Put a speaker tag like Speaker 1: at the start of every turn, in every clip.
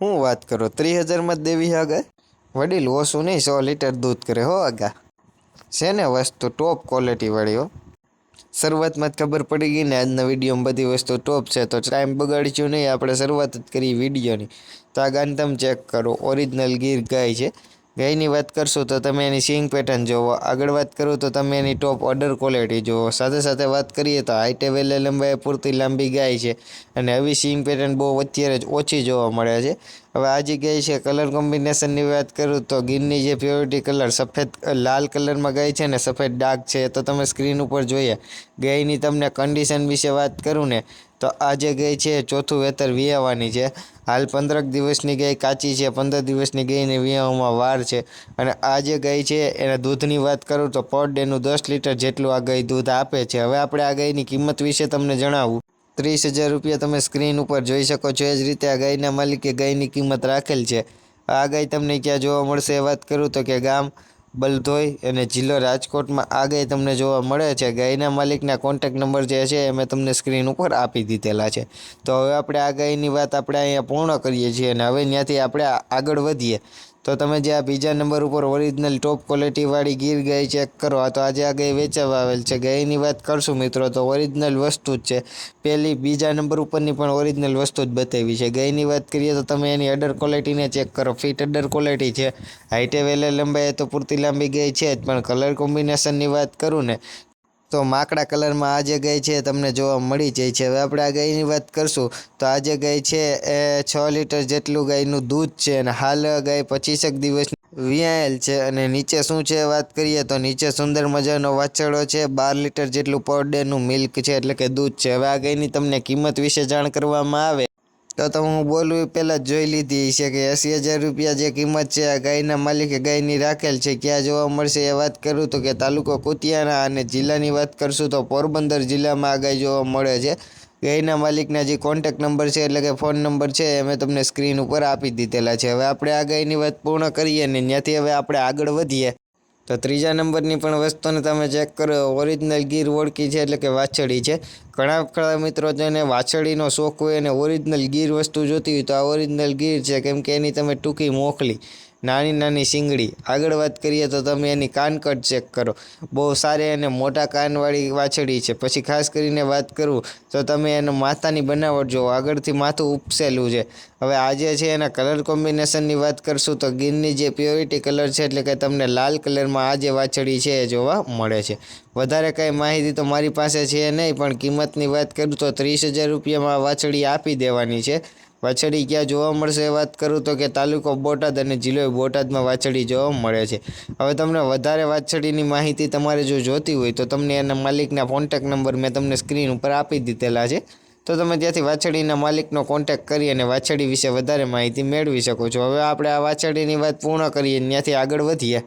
Speaker 1: હું વાત કરો, ત્રીસ હજારમાં જ દેવી આગળ? વડીલ ઓછું નહીં, સો લીટર દૂધ કરે હો આગા. છે ને વસ્તુ ટોપ ક્વોલિટીવાળી હો. શરૂઆતમાં જ ખબર પડી ગઈ ને આજના વિડીયોમાં બધી વસ્તુ ટોપ છે, તો ટાઈમ બગાડીશું નહીં, આપણે શરૂઆત જ કરી વિડીયોની. તો આ ગાન તમે ચેક કરો ઓરિજિનલ ગીર ગાય છે. ગાયની વાત કરશું તો તમે એની સિંગ પેટર્ન જોવો. આગળ વાત કરું તો તમે એની ટોપ ઓર્ડર ક્વોલિટી જુઓ સાથે સાથે વાત કરીએ તો હાઈટે વેલે લંબાઈ પૂરતી લાંબી ગાય છે. અને આવી સિંગ પેટર્ન બહુ અત્યારે જ ઓછી જોવા મળે છે. હવે આ જે ગાય છે કલર કોમ્બિનેશનની વાત કરું તો ગીરની જે પ્યોરિટી કલર સફેદ લાલ કલરમાં ગાય છે ને સફેદ ડાઘ છે તો તમે સ્ક્રીન ઉપર જોઈએ. ગાયની તમને કન્ડિશન વિશે વાત કરું ને, તો આ જે ગાય છે ચોથું વેતર વિયાવાની છે. હાલ પંદરક દિવસની ગાય કાચી છે, પંદર દિવસની ગાયને વિયાવામાં વાર છે. અને આ જે ગાય છે, એના દૂધની વાત કરું તો પર ડેનું દસ લીટર જેટલું આ ગાય દૂધ આપે છે. હવે આપણે આ ગાયની કિંમત વિશે તમને જણાવું. ત્રીસ હજાર રૂપિયા તમે સ્ક્રીન ઉપર જોઈ શકો છો. એ જ રીતે આ ગાયના માલિકે ગાયની કિંમત રાખેલ છે. આ ગાય તમને ક્યાં જોવા મળશે વાત કરું તો કે ગામ બલધોઈ અને જિલ્લો રાજકોટમાં આ ગાય તમને જોવા મળે છે. ગાયના માલિકના કોન્ટેક નંબર જે છે એ મેં તમને સ્ક્રીન ઉપર આપી દીધેલા છે. તો હવે આપણે આ ગાયની વાત આપણે અહીંયા પૂર્ણ કરીએ છીએ અને હવે ત્યાંથી આપણે આગળ વધીએ. તો તમે જે આ બીજા નંબર ઉપર ઓરિજિનલ ટોપ ક્વોલિટીવાળી ગીર ગાય ચેક કરો. તો આજે આ ગાય વેચાવા આવેલ છે. ગાયની વાત કરશું મિત્રો, તો ઓરિજિનલ વસ્તુ જ છે. પહેલી બીજા નંબર ઉપરની પણ ઓરિજિનલ વસ્તુ જ બતાવી છે. ગાયની વાત કરીએ તો તમે એની અડર ક્વોલિટીને ચેક કરો. ફિટ અડર ક્વોલિટી છે. હાઇટે વેલે લંબાઈ તો પૂરતી લાંબી ગાય છે જ, પણ કલર કોમ્બિનેશનની વાત કરું ને તો માકડા કલરમાં આ જે ગાય છે, તમને જોવા મળી જાય છે. હવે આપણે આ ગાયની વાત કરશું. તો આ જે ગાય છે એ છ લીટર જેટલું ગાયનું દૂધ છે અને હાલ ગાય પચીસેક દિવસ વિયાયેલ છે અને નીચે શું છે વાત કરીએ તો નીચે સુંદર મજાનો વાછરડો છે. બાર લીટર જેટલું પર ડેનું મિલ્ક છે એટલે કે દૂધ છે. હવે આ ગાયની તમને કિંમત વિશે જાણ કરવામાં આવે. તો તો હું બોલું એ પહેલાં જ જોઈ લીધી છે કે એંસી હજાર રૂપિયા જે કિંમત છે આ ગાયના માલિકે ગાયની રાખેલ છે, ક્યાં જોવા મળશે એ વાત કરું તો કે તાલુકો કુતિયાણા અને જિલ્લાની વાત કરશું તો પોરબંદર જિલ્લામાં આ ગાય જોવા મળે છે. ગાયના માલિકના જે કોન્ટેક નંબર છે એટલે કે ફોન નંબર છે એ મેં તમને સ્ક્રીન ઉપર આપી દીધેલા છે. હવે આપણે આ ગાયની વાત પૂર્ણ કરીએ ને ત્યાંથી હવે આપણે આગળ વધીએ. તો ત્રીજા નંબરની પણ વસ્તુને તમે ચેક કરો ઓરિજિનલ ગીર ઓળખી છે એટલે કે વાછડી છે. ઘણા ખરા મિત્રો જેને વાછડીનો શોખ હોય અને ઓરિજિનલ ગીર વસ્તુ જોતી હોય તો આ ઓરિજિનલ ગીર છે, કેમ કે એની તમે ટૂંકી મોકલી નાની નાની શિંગડી. આગળ વાત કરીએ તો તમે એની કાનકટ ચેક કરો. બહુ સારી અને મોટા કાનવાળી વાછડી છે. પછી ખાસ કરીને વાત કરું તો તમે એનું માથાની બનાવટ જુઓ. આગળથી માથું ઉપસેલું છે. હવે આજે છે એના કલર કોમ્બિનેશનની વાત કરશું તો ગીરની જે પ્યોરિટી કલર છે એટલે કે તમને લાલ કલરમાં આ જે વાછડી છે એ જોવા મળે છે. વધારે કાંઈ માહિતી તો મારી પાસે છે નહીં, પણ કિંમતની વાત કરું તો ત્રીસ હજાર રૂપિયામાં વાછડી આપી દેવાની છે. વાછડી ક્યાં જોવા મળશે એ વાત કરું તો કે તાલુકો બોટાદ અને જિલ્લો બોટાદમાં વાછડી જોવા મળે છે. હવે તમને વધારે વાછડીની માહિતી તમારે જો જોતી હોય તો તમને એના માલિકના કોન્ટેક નંબર મેં તમને સ્ક્રીન ઉપર આપી દીધેલા છે. તો તમે ત્યાંથી વાછડીના માલિકનો કોન્ટેક કરી અને વાછડી વિશે વધારે માહિતી મેળવી શકો છો. હવે આપણે આ વાછડીની વાત પૂર્ણ કરીએ ત્યાંથી આગળ વધીએ.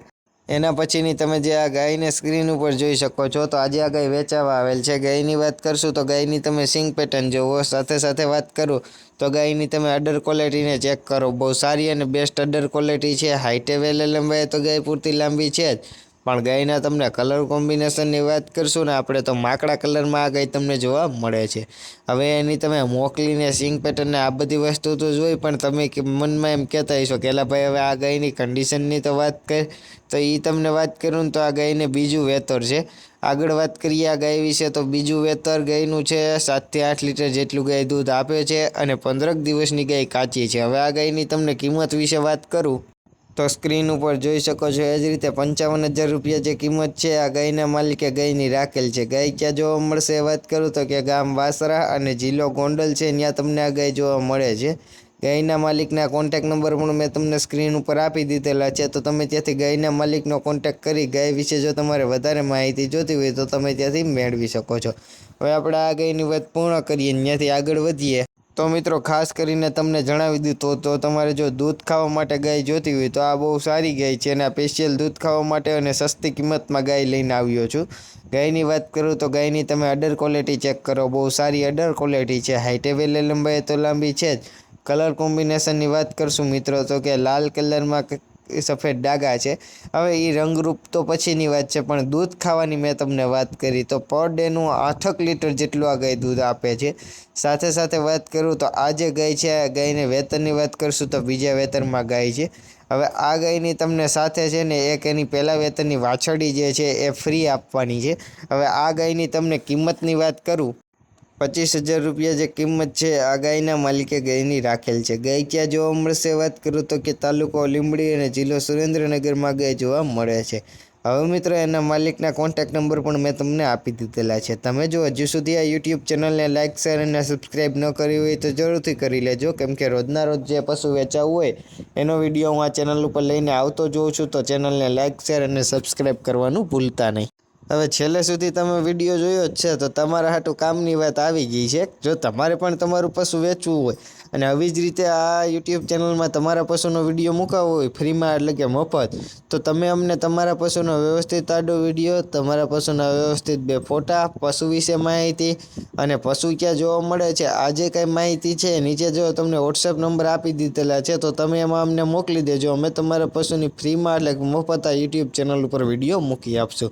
Speaker 1: એના પછીની તમે જે આ ગાયને સ્ક્રીન ઉપર જોઈ શકો છો, તો આજે આ ગાય વેચાવા આવેલ છે. ગાયની વાત કરશું તો ગાયની તમે સિંગ પેટર્ન જોવો, સાથે સાથે વાત કરું તો ગાયની તમે અડર ક્વોલિટીને ચેક કરો. બહુ સારી અને બેસ્ટ અડર ક્વોલિટી છે, હાઈટે વેલે લંબાઈ તો ગાય પૂરતી લાંબી છે જ. પણ ગાયના તમને કલર કોમ્બિનેશનની વાત કરશું ને આપણે તો માકડા કલરમાં આ ગાય તમને જોવા મળે છે. હવે એની તમે મોકલીને સિંગ પેટર્નને આ બધી વસ્તુ તો જોઈ, પણ તમે મનમાં એમ કહેતા હશો કે ભાઈ હવે આ ગાયની કન્ડિશનની તો વાત કરી, તો એ તમને વાત કરું તો આ ગાયને બીજું વેતર છે. આગળ વાત કરીએ આ ગાય વિશે તો બીજું વેતર ગાયનું છે સાતથી આઠ લીટર જેટલું ગાય દૂધ આપે છે અને પંદરક દિવસની ગાય કાચી છે. હવે આ ગાયની તમને કિંમત વિશે વાત કરું. તો સ્ક્રીન ઉપર જોઈ શકો છો એ જ રીતે પંચાવન હજાર રૂપિયા જે કિંમત છે, આ ગાયના માલિકે ગાયની રાખેલ છે. ગાય ક્યાં જોવા મળશે વાત કરું તો કે ગામ વાસરા અને જિલ્લો ગોંડલ છે ત્યાં તમને આ ગાય જોવા મળે છે. ગાયના માલિકના કોન્ટેક નંબર પણ મેં તમને સ્ક્રીન ઉપર આપી દીધેલા છે, તો તમે ત્યાંથી ગાયના માલિકનો કોન્ટેક કરી ગાય વિશે જો તમારે વધારે માહિતી જોતી હોય તો તમે ત્યાંથી મેળવી શકો છો. હવે આપણે આ ગાયની વાત પૂર્ણ કરીએ ત્યાંથી આગળ વધીએ. તો મિત્રો, ખાસ કરીને તમને જણાવી દીધું તો તમારે જો દૂધ ખાવા માટે ગાય જોતી હોય તો આ બહુ સારી ગાય છે. અને આ સ્પેશિયલ દૂધ ખાવા માટે અને સસ્તી કિંમતમાં ગાય લઈને આવ્યો છું. ગાયની વાત કરું તો ગાયની તમે અડર ક્વોલિટી ચેક કરો. બહુ સારી અડર ક્વોલિટી છે. હાઈટે વેલે લંબાઈ તો લાંબી છે જ. કલર કોમ્બિનેશનની વાત કરશું મિત્રો, તો કે લાલ કલરમાં સફેદ ડાઘા છે. હવે એ રંગરૂપ તો પછીની વાત છે, પણ દૂધ ખાવાની મેં તમને વાત કરી તો પર ડેનું આઠક લીટર જેટલું આ ગાય દૂધ આપે છે. સાથે સાથે વાત કરું તો આ જે ગાય છે, આ ગાયને વેતનની વાત કરશું તો બીજા વેતનમાં ગાય છે. હવે આ ગાયની તમને સાથે છે ને એક એની પહેલાં વેતનની વાછડી જે છે એ ફ્રી આપવાની છે. હવે આ ગાયની તમને કિંમતની વાત કરું પચીસ હજાર રૂપિયા જે કિંમત છે, આ ગાયના માલિકે ગાયની રાખેલ છે. ગાય ક્યાં જોવા મળશે? વાત કરું તો કે તાલુકો લીંબડી અને જિલ્લો સુરેન્દ્રનગરમાં ગાય જોવા મળે છે. હવે મિત્રો, એના માલિકના કોન્ટેક્ટ નંબર પણ મેં તમને આપી દીધેલા છે. તમે જો હજુ સુધી આ યુટ્યુબ ચેનલને લાઇક શેર અને સબસ્ક્રાઈબ ન કરી હોય તો જરૂરથી કરી લેજો. કેમ કે રોજના રોજ જે પશુ વેચાવું હોય, એનો વીડિયો હું આ ચેનલ ઉપર લઈને આવતો જોઉં છું તો ચેનલને લાઇક શેર અને સબસ્ક્રાઈબ કરવાનું ભૂલતા નહીં. હવે છેલ્લે સુધી તમે વીડિયો જોયો જ છે, તો તમારા હાટું કામની વાત આવી ગઈ છે. જો તમારે પણ તમારું પશુ વેચવું હોય અને આવી જ રીતે આ યુટ્યુબ ચેનલમાં તમારા પશુનો વીડિયો મૂકાવો હોય, ફ્રીમાં એટલે કે મફત, તો તમે અમને તમારા પશુનો વ્યવસ્થિત આડો વીડિયો, તમારા પશુના વ્યવસ્થિત બે ફોટા, પશુ વિશે માહિતી અને પશુ ક્યાં જોવા મળે છે, આ જે કાંઈ માહિતી છે, નીચે જો તમને વોટ્સએપ નંબર આપી દીધેલા છે, તો તમે એમાં અમને મોકલી દેજો. અમે તમારા પશુની ફ્રીમાં એટલે મફત આ યુટ્યુબ ચેનલ ઉપર વીડિયો મૂકી આપશું.